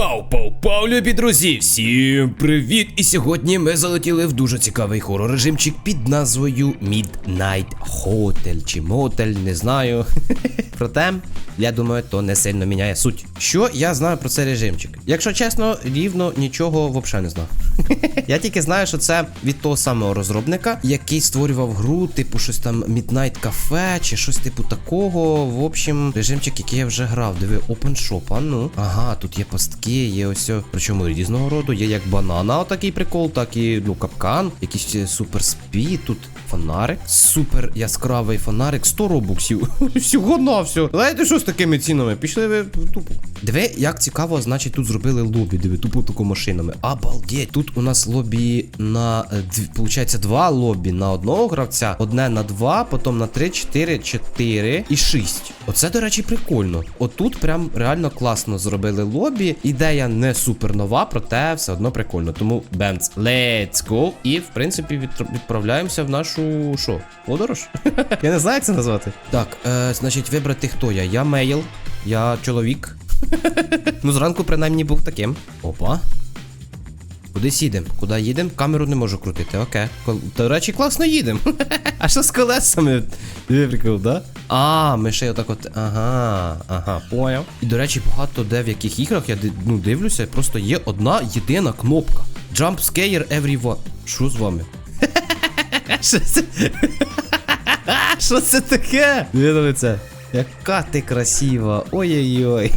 Пау, пау, пау, любі друзі! Всім привіт! І сьогодні ми залетіли в дуже цікавий хорор режимчик під назвою Midnight Hotel чи Motel, не знаю. Проте, я думаю, то не сильно міняє суть. Що я знаю про цей режимчик? Якщо чесно, рівно нічого взагалі не знаю. Я тільки знаю, що це від того самого розробника, який створював гру, типу щось там Midnight Cafe чи щось типу такого. В общем, режимчик, який я вже грав. Диви, Open Shop, а ну. Ага, тут є пастки, є ось. о- Причому різного роду. Є як банана, отакий прикол, так і ну капкан, якийсь е, супер спід, тут фонарик. Супер яскравий фонарик, 100 робуксів. Всього на все. Знаєте, що з такими цінами? Пішли ви тупо. Диви, як цікаво, значить, тут зробили лобі. Диви, тупо тако машинами. Обалдеть. Тут у нас лобі на е, получається два лобі на одного гравця, одне на два, потім на три, чотири, чотири і шість. Оце, до речі, прикольно. Отут прям реально класно зробили лобі. Ідея не супер нова, проте все одно прикольно. Тому бенц, let's go. І в принципі відправляємося в нашу що? Подорож? Я не знаю, як це назвати. Так, е, значить, вибрати хто я. Я мейл, я чоловік. ну, зранку, принаймні, був таким. Опа. Кудись їдемо? Куди їдемо? Камеру не можу крутити, окей. До речі, класно їдемо. а що з колесами? Прикол, да? А, ми ще отак от. Ага, ага, поняв. І до речі, багато де в яких іграх я ну, дивлюся, просто є одна єдина кнопка. Jump scare everyone. Що з вами? Що це? Що це таке? Диви це. Яка ти красива. Ой-ой-ой.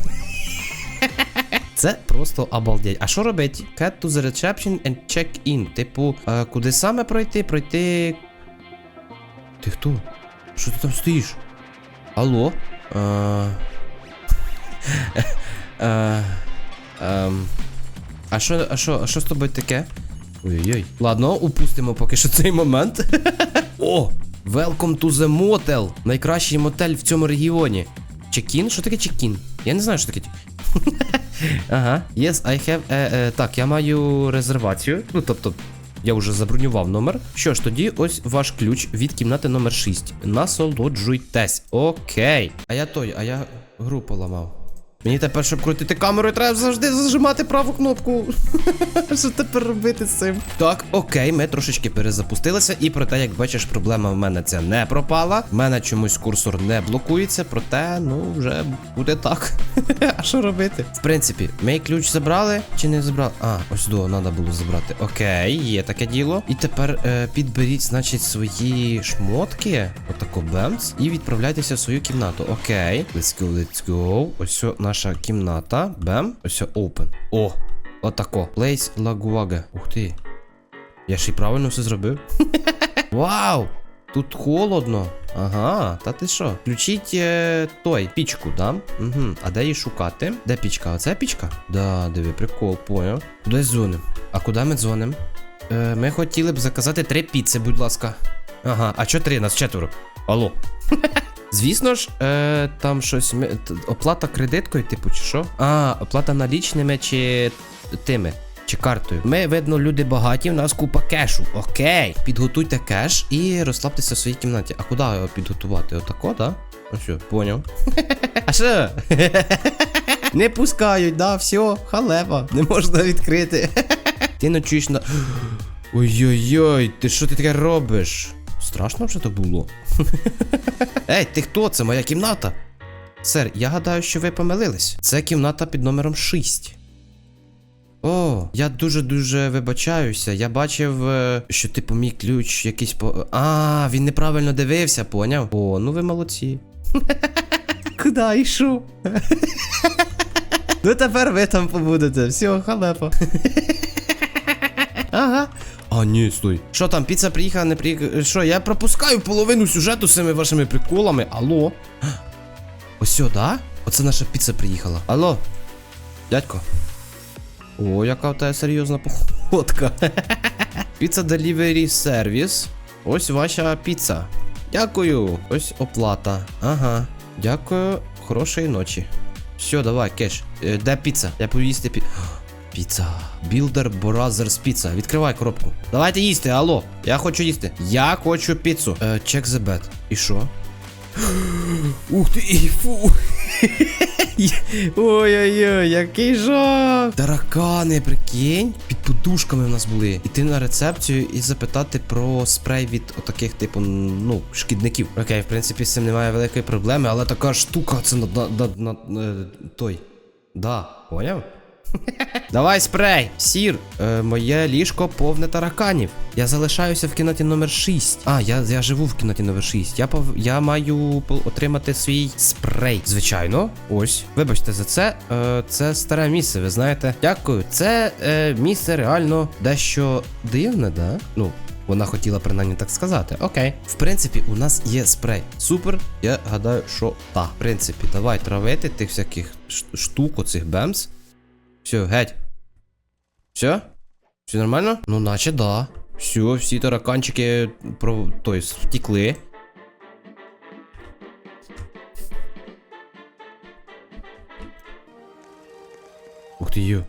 Це просто обалдеть. А що робить? Cat to the reception and check in. Типу, е, куди саме пройти? Пройти. Ти хто? Що ти там стоїш? Алло? Е... Е... Ем... А що, а що, а що з тобою таке? Ой-ой. Ладно, упустимо поки що цей момент. О! Welcome to the motel. Найкращий мотель в цьому регіоні. Чекін? Що таке чекін? Я не знаю, що таке. Ага. Yes, I have. Е, a... так, я маю резервацію. Ну, тобто, я вже забронював номер. Що ж, тоді ось ваш ключ від кімнати номер 6. Насолоджуйтесь. Окей. А я той, а я гру поламав. Мені тепер, щоб крутити камерою, треба завжди зажимати праву кнопку. Що тепер робити з цим? Так, окей, ми трошечки перезапустилися, і проте, як бачиш, проблема в мене ця не пропала. В мене чомусь курсор не блокується, проте, ну, вже буде так. А що робити? В принципі, ми ключ забрали чи не забрали? А, ось до, треба було забрати. Окей, є таке діло. І тепер е, підберіть, значить, свої шмотки. Отако бемц. І відправляйтеся в свою кімнату. Окей. Let's go, let's go. Ось о, наша кімната. Бем. Ось open. О, отако. Place Laguaga. Ух ти. Я ще й правильно все зробив. Вау! Тут холодно. Ага, та ти що? Включіть е, той пічку, да? Угу. А де її шукати? Де пічка? Оце пічка? Да, диви, прикол, поняв. Куди дзвоним? А куди ми дзвоним? Е, ми хотіли б заказати три піци, будь ласка. Ага, а чо три? Нас четверо. Алло. Звісно ж, е, там щось. Оплата кредиткою, типу, чи що? А, оплата налічними чи тими. Чи картою. Ми, видно, люди багаті, в нас купа кешу. Окей. Підготуйте кеш і розслабтеся в своїй кімнаті. А куди його підготувати? Отако, да? Ну що, поняв. А що? Не пускають, да, все, халепа. Не можна відкрити. Ти ночуєш на. Ой-ой-ой, ти що ти таке робиш? Страшно вже то було. Ей, ти хто? Це моя кімната. Сер, я гадаю, що ви помилились. Це кімната під номером 6. О, я дуже-дуже вибачаюся. Я бачив, е, що типу мій ключ якийсь по. А, він неправильно дивився, поняв? О, ну ви молодці. Куди йшов? Ну тепер ви там побудете. Все, халепа. Ага. А, ні, стой. Що там, піца приїхала, не приїхала. Що, я пропускаю половину сюжету з цими вашими приколами. Алло? Ось да? Оце наша піца приїхала. Алло? Дядько. О, яка в серйозна походка. Піца Delivery Service. Ось ваша піца. Дякую. Ось оплата. Ага. Дякую. Хорошої ночі. Все, давай, кеш. Е, Де піца? Я поїсти пі. Піца. Builder Brothers Pizza. Відкривай коробку. Давайте їсти, алло. Я хочу їсти. Я хочу піцу. Check the bed. І що? Ух ти, фу. Ой-ой-ой, який жах! Таракани, прикинь, під подушками в нас були. Іти на рецепцію і запитати про спрей від отаких, типу, ну, шкідників. Окей, в принципі, з цим немає великої проблеми, але така штука, це на е, той. Да, поняв? Давай спрей! Сір, е, моє ліжко повне тараканів. Я залишаюся в кімнаті номер 6. А, я, я живу в кімнаті номер 6. Я пов... я маю отримати свій спрей. Звичайно. Ось. Вибачте за це. Е, це старе місце, ви знаєте. Дякую. Це е, місце реально дещо дивне, да? Ну. Вона хотіла принаймні так сказати. Окей. В принципі, у нас є спрей. Супер. Я гадаю, що та. В принципі, давай травити тих всяких штук, оцих бемс. Все, геть. Все? Все нормально? Ну, наче да. Все, всі тараканчики про... то есть, втекли. Ух ти йо.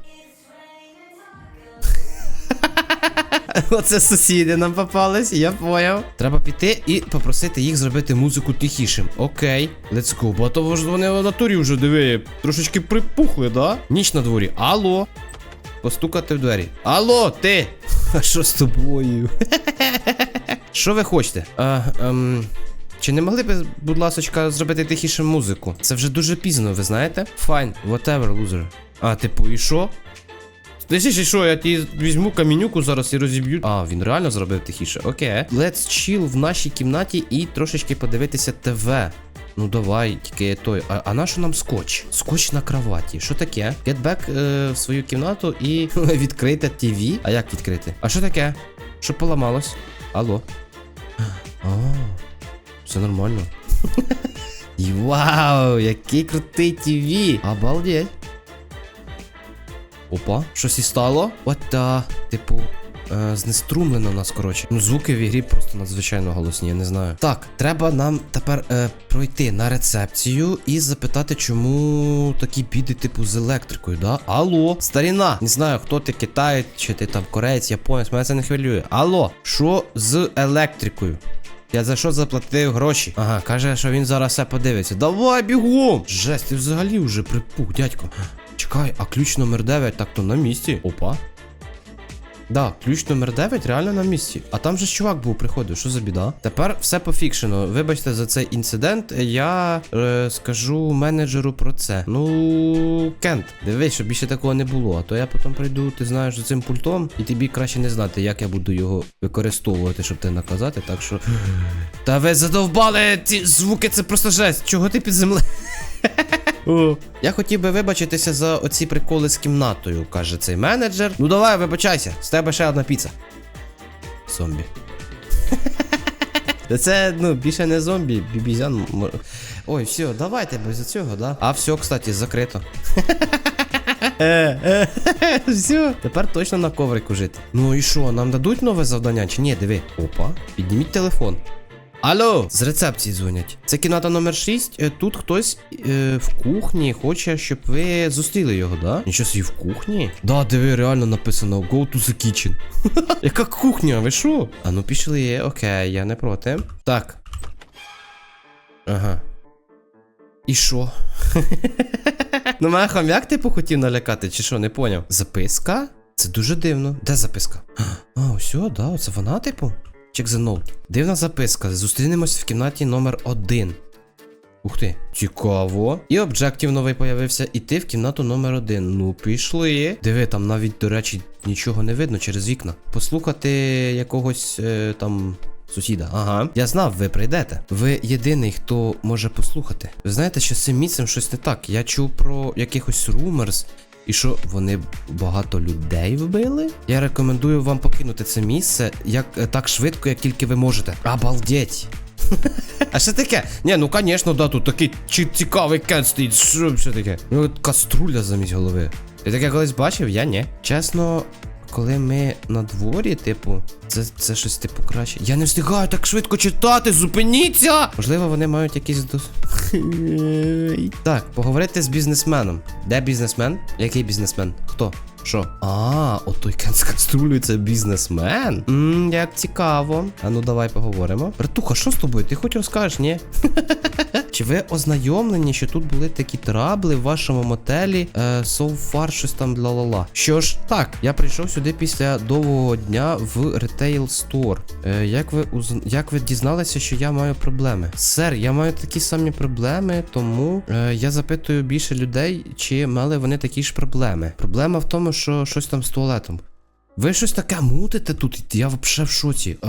Оце сусіди нам попались, я поняв. Треба піти і попросити їх зробити музику тихішим. Окей, let's go. Бо то ж вони в натурі вже диви, трошечки припухли, да? Ніч на дворі. Алло. Постукати в двері. Алло, ти! А що з тобою? Що ви хочете? А, ем, чи не могли б, будь ласочка, зробити тихіше музику? Це вже дуже пізно, ви знаєте? Fine, whatever, loser. А, типу, і що? Ти ще що, я ті візьму камінюку зараз і розіб'ю. А, він реально зробив тихіше. Окей. Let's chill в нашій кімнаті і трошечки подивитися ТВ. Ну давай, тільки той. А, а на що нам скотч? Скотч на кроваті. Що таке? Get back е, в свою кімнату і відкрити ТВ. А як відкрити? А що таке? Що поламалось? Алло. А, все нормально. Вау, який крутий ТВ! Обалдеть. Опа, щось і стало? От та, типу. Е, знеструмлено нас, коротше. Ну, звуки в ігрі просто надзвичайно голосні, я не знаю. Так, треба нам тепер е, пройти на рецепцію і запитати, чому такі біди, типу, з електрикою, да? Алло, старіна! Не знаю, хто ти китаєць, чи ти там кореєць, японець, мене це не хвилює. Алло, що з електрикою? Я за що заплатив гроші? Ага, каже, що він зараз все подивиться. Давай бігом! Жесть, ти взагалі вже припух, дядько. Чекай, а ключ номер 9 так то на місці. Опа. Да, ключ номер 9 реально на місці. А там же ж чувак був приходив, що за біда? Тепер все пофікшено. Вибачте за цей інцидент. Я е, скажу менеджеру про це. Ну, Кент, дивись, щоб більше такого не було. А то я потім прийду, ти знаєш, за цим пультом, і тобі краще не знати, як я буду його використовувати, щоб тебе наказати. Так що. Та ви задовбали ці звуки, це просто жесть. Чого ти під землею? О. Я хотів би вибачитися за оці приколи з кімнатою, каже цей менеджер. Ну давай, вибачайся, з тебе ще одна піца. Зомбі. Це, ну, більше не зомбі, бібізян. Ой, все, давайте без цього, да? А все, кстати, закрито. Все, тепер точно на коврику жити. Ну і що, нам дадуть нове завдання чи ні? Диви. Опа, підніміть телефон. Алло, з рецепції дзвонять. Це кімната номер 6. Е, Тут хтось е, в кухні хоче, щоб ви зустріли його, да? Нічого собі в кухні? Да, диви, реально написано Go to the kitchen. Яка кухня? Ви що? А ну пішли, окей, я не проти. Так. Ага. І що? ну, мене хом'як типу хотів налякати, чи що, не поняв. Записка? Це дуже дивно. Де записка? А, ось, да, оце вона, типу. Check the note. Дивна записка. Зустрінемось в кімнаті номер один. Ух ти, цікаво. І об'єктив новий появився. Іти в кімнату номер один. Ну, пішли. Диви, там навіть, до речі, нічого не видно через вікна. Послухати якогось е, там. Сусіда, ага. Я знав, ви прийдете. Ви єдиний, хто може послухати. Ви знаєте, що з цим місцем щось не так. Я чув про якихось румерс. І що вони багато людей вбили? Я рекомендую вам покинути це місце як е, так швидко, як тільки ви можете. Обалдеть. А що таке? Ні, ну звісно, да, тут такий цікавий кент стоїть. Що таке? Ну каструля замість голови. Ти таке колись бачив? Я ні. Чесно, коли ми на дворі, типу, це, це щось типу краще. Я не встигаю так швидко читати, зупиніться! Можливо, вони мають якісь дос. так, поговорити з бізнесменом. Де бізнесмен? Який бізнесмен? Хто? Що? А, от той Кен з каструлею це бізнесмен? Ммм, як цікаво. А ну давай поговоримо. Братуха, що з тобою? Ти хоч розкажеш, ні? Чи ви ознайомлені, що тут були такі трабли в вашому мотелі? Е, so far, щось там ла-ла-ла. Що ж, так, я прийшов сюди після довгого дня в ретейл стор. Е, як ви уз... як ви дізналися, що я маю проблеми? Сер, я маю такі самі проблеми, тому е, я запитую більше людей, чи мали вони такі ж проблеми. Проблема в тому, що щось там з туалетом. Ви щось таке мутите тут, я взагалі в шоці. Е,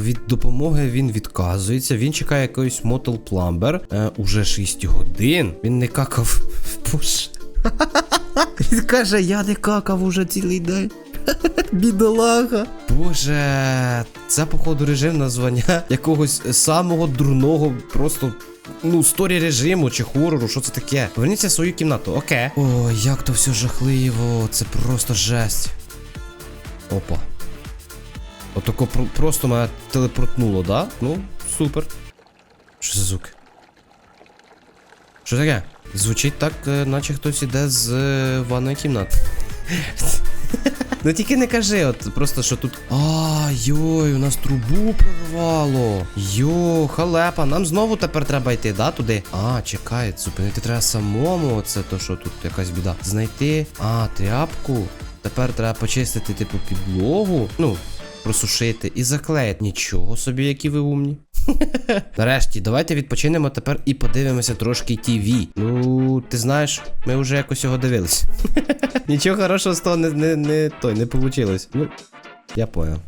від допомоги він відказується. Він чекає якийсь мотел пламбер. Е, уже 6 годин. Він не какав. Боже. Він каже, я не какав уже цілий день. Бідолага. Боже, це, походу, режим названня якогось самого дурного, просто. Ну, сторі режиму чи хорору, що це таке? Поверніться в свою кімнату, окей. Ой, як то все жахливо, це просто жесть. Опа. Отако про- просто мене телепортнуло, да? Ну, супер. Що за звук? Що таке? Звучить так, е, наче хтось іде з е, ванної кімнати. Ну тільки не кажи, от просто що тут. А, йой, у нас трубу прорвало. Йо, халепа, нам знову тепер треба йти, да, туди? А, чекай, зупинити треба самому. Оце то, що тут якась біда. Знайти. А, тряпку. Тепер треба почистити, типу, підлогу. Ну, просушити і заклеїти. Нічого собі, які ви умні. Нарешті, давайте відпочинемо тепер і подивимося трошки ТВ. Ну, ти знаєш, ми вже якось його дивились. Нічого хорошого з того не, не, не, той, не получилось. Ну, я понял.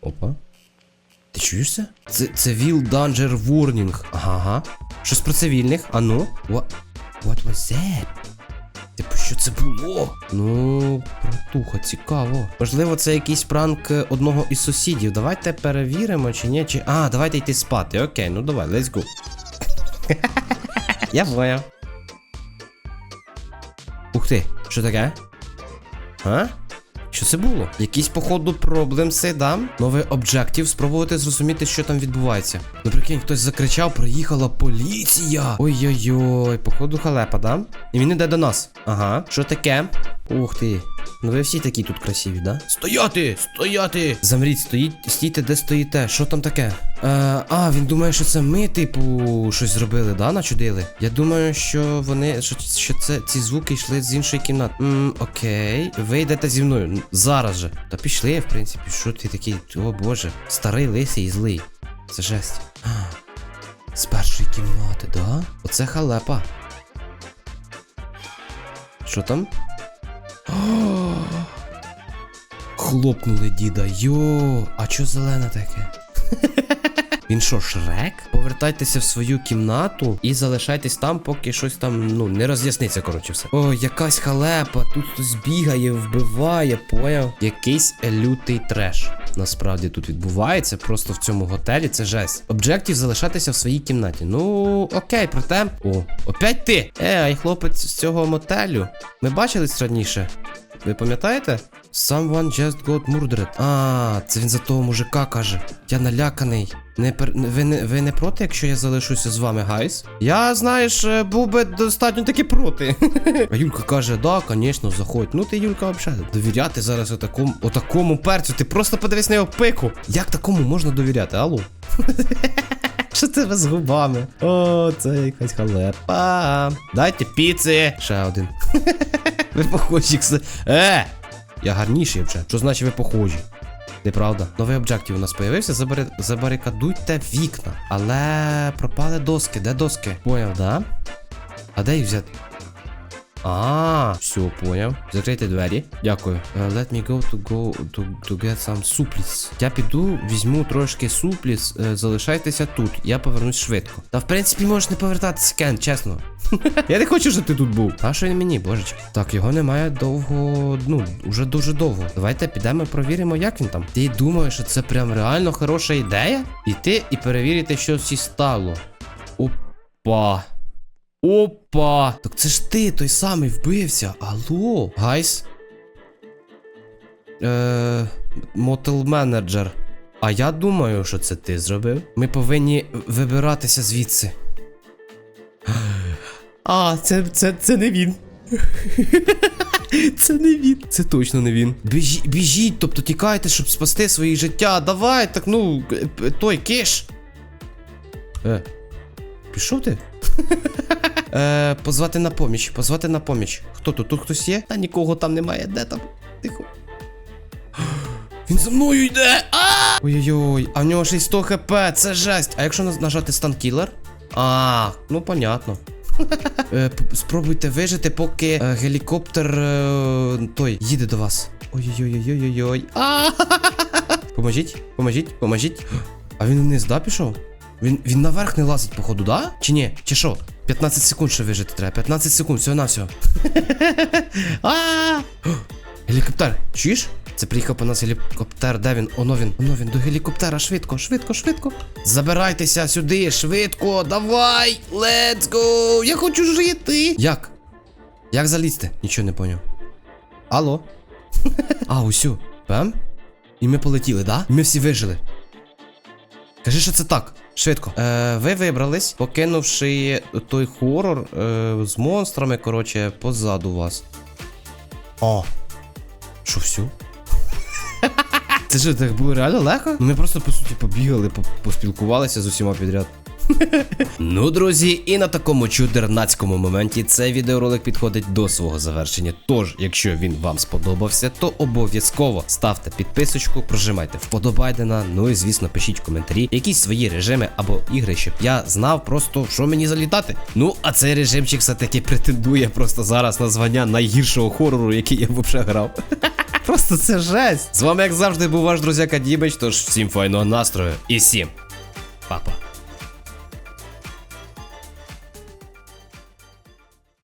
Опа. Ти чуєш це? Це, Will Danger Warning. Ага. Щось про цивільних. А ну. What, what was that? Що це було? Ну, братуха, цікаво. Можливо, це якийсь пранк е, одного із сусідів. Давайте перевіримо, чи ні, чи. А, давайте йти спати. Окей, ну давай, let's go. Я поняв. Ух ти, що таке? А? Що це було? Якісь, походу, проблемси, да? Новий об'єктив, спробувати зрозуміти, що там відбувається. Ну хтось закричав, приїхала поліція. Ой-ой-ой, походу халепа, да? І він іде до нас. Ага. Що таке? Ух ти. Ну ви всі такі тут красиві, да? Стояти! Стояти! Замріть, стоїть, стійте, де стоїте. Що там таке? Е, а, він думає, що це ми, типу, щось зробили, да? Начудили. Я думаю, що вони. що, що це ці звуки йшли з іншої кімнати. Мм, окей. Ви йдете зі мною. Зараз же. Та пішли, в принципі. Що ти такий? О боже. Старий лисий і злий. Це жесть. А, З першої кімнати, да? Оце халепа. Що там? Хлопнули діда. Йо, а чо зелене таке? Він що, шрек? Повертайтеся в свою кімнату і залишайтесь там, поки щось там, ну, не роз'ясниться, коротше, все. О, якась халепа, тут хтось бігає, вбиває, поняв? Якийсь лютий треш. Насправді тут відбувається, просто в цьому готелі це жесть. Об'єктів залишатися в своїй кімнаті. Ну, окей, проте. О, опять ти! Е, ай, хлопець з цього мотелю. Ми бачились раніше. Ви пам'ятаєте? Someone just got murdered. А, це він за того мужика каже. Я наляканий. Не пер... ви, не, ви не проти, якщо я залишуся з вами, гайс? Я, знаєш, е, був би достатньо таки проти. а Юлька каже, да, звісно, заходь. Ну ти, Юлька, взагалі, довіряти зараз отакому, отакому перцю. Ти просто подивись на його пику. Як такому можна довіряти, алло? Що це з губами? О, це якась халепа. Дайте піци. Ще один. ви похожі. Е! Я гарніший вже. Що значить ви похожі? Неправда. Новий об'єктив у нас появився. Забари... Забарикадуйте вікна. Але пропали доски. Де доски? Поняв, да? А де їх взяти? А, все, поняв. Закрийте двері. Дякую. Uh, let me go to go to, to get some supplies. Я піду, візьму трошки супліс, е, залишайтеся тут. Я повернусь швидко. Та в принципі можеш не повертатися, Кен, чесно. Я не хочу, щоб ти тут був. А що він мені, божечки? Так, його немає довго. Ну, уже дуже довго. Давайте підемо провіримо, як він там. Ти думаєш, що це прям реально хороша ідея? Іти і перевірити, що всі стало. Опа. Опа! Так це ж ти, той самий вбився. Алло, гайс. Е, мотел менеджер. А я думаю, що це ти зробив. Ми повинні вибиратися звідси. А, це, це, це не він. Це не він. Це точно не він. Біжі, біжіть, тобто тікайте, щоб спасти своє життя. Давай, так ну, е, той киш. Е, Пішов ти? Е, позвати на поміч, позвати на поміч. Хто тут? Тут хтось є? Та нікого там немає. Де там? Тихо. Він за мною йде! Ой-ой-ой, а в нього ще й 100 хп, це жесть. А якщо нажати станкілер? А, ну понятно. Е, спробуйте вижити, поки е, гелікоптер е, той їде до вас. Ой-ой-ой-ой-ой-ой. Поможіть, поможіть, поможіть. А він вниз, да, пішов? Він, він наверх не лазить, походу, да? Чи ні? Чи що? 15 секунд ще вижити треба. 15 секунд, всього на всього. Гелікоптер, чуєш? Це приїхав по нас гелікоптер. Де він? Оно він, оно він до гелікоптера. Швидко, швидко, швидко. Забирайтеся сюди, швидко, давай! Let's go! Я хочу жити! Як? Як залізти? Нічого не поняв. Алло? а, усю. Пем? І ми полетіли, да? І ми всі вижили. Кажи, що це так. Швидко. Е, ви вибрались, покинувши той хорор е, з монстрами, коротше, позаду вас. О. Що всю? Це що, так було реально легко? Ми просто по суті побігали, поспілкувалися з усіма підряд. Ну, друзі, і на такому чудернацькому моменті цей відеоролик підходить до свого завершення. Тож, якщо він вам сподобався, то обов'язково ставте підписочку, прожимайте вподобайдена, ну і звісно, пишіть коментарі якісь свої режими або ігри, щоб я знав просто, що мені залітати. Ну, а цей режимчик все-таки претендує просто зараз на звання найгіршого хорору, який я взагалі грав. Просто це жесть. З вами, як завжди, був ваш друзяка Дімич, тож всім файного настрою і всім па-па.